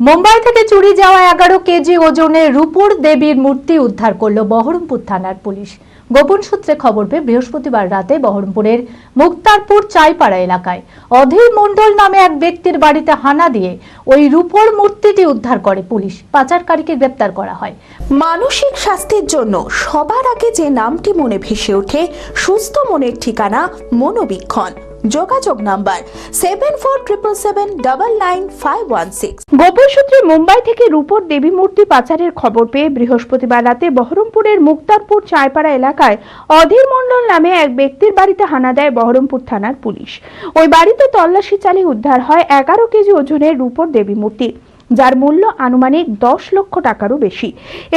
মুম্বাই থেকে চুরি যাওয়া এগারো কেজি ওজনের রূপুর দেবীর মূর্তি উদ্ধার করল বহরমপুর থানার পুলিশ। গোপন সূত্রে খবর পেয়ে বৃহস্পতিবার রাতে বহরমপুরের মুক্তারপুর চাইপাড়া এলাকায় অধীর মণ্ডল নামে এক ব্যক্তির বাড়িতে হানা দিয়ে ওই রূপোর মূর্তিটি উদ্ধার করে পুলিশ। পাচারকারীকে গ্রেপ্তার করা হয়। মানসিক স্বাস্থ্যের জন্য সবার আগে যে নামটি মনে ভেসে ওঠে, সুস্থ মনের ঠিকানা মনোবীক্ষণ। যোগাযোগ number seven four triple seven double nine five one six গোপন সূত্রে মুম্বাই থেকে রূপর দেবী মূর্তি পাচারের খবর পেয়ে বৃহস্পতিবার রাতে বহরমপুরের মুক্তারপুর চায়পাড়া এলাকায় অধীর মণ্ডল নামে এক ব্যক্তির বাড়িতে হানা দেয় বহরমপুর থানার পুলিশ। ওই বাড়িতে তল্লাশি চালিয়ে উদ্ধার হয় এগারো কেজি ওজনের রূপর দেবী মূর্তি। যার মূল্য আনুমানিক দশ লক্ষ টাকারও বেশি।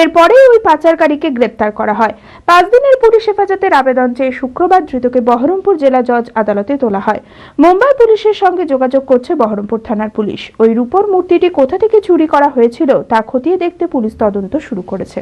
এরপরে ওই পাচারকারীকে গ্রেপ্তার করা হয়। পাঁচ দিনের পুলিশ হেফাজতের আবেদন চেয়ে শুক্রবার ধৃতকে বহরমপুর জেলা জজ আদালতে তোলা হয়। মুম্বাই পুলিশের সঙ্গে যোগাযোগ করছে বহরমপুর থানার পুলিশ। ওই রূপর মূর্তিটি কোথা থেকে চুরি করা হয়েছিল তা খতিয়ে দেখতে পুলিশ তদন্ত শুরু করেছে।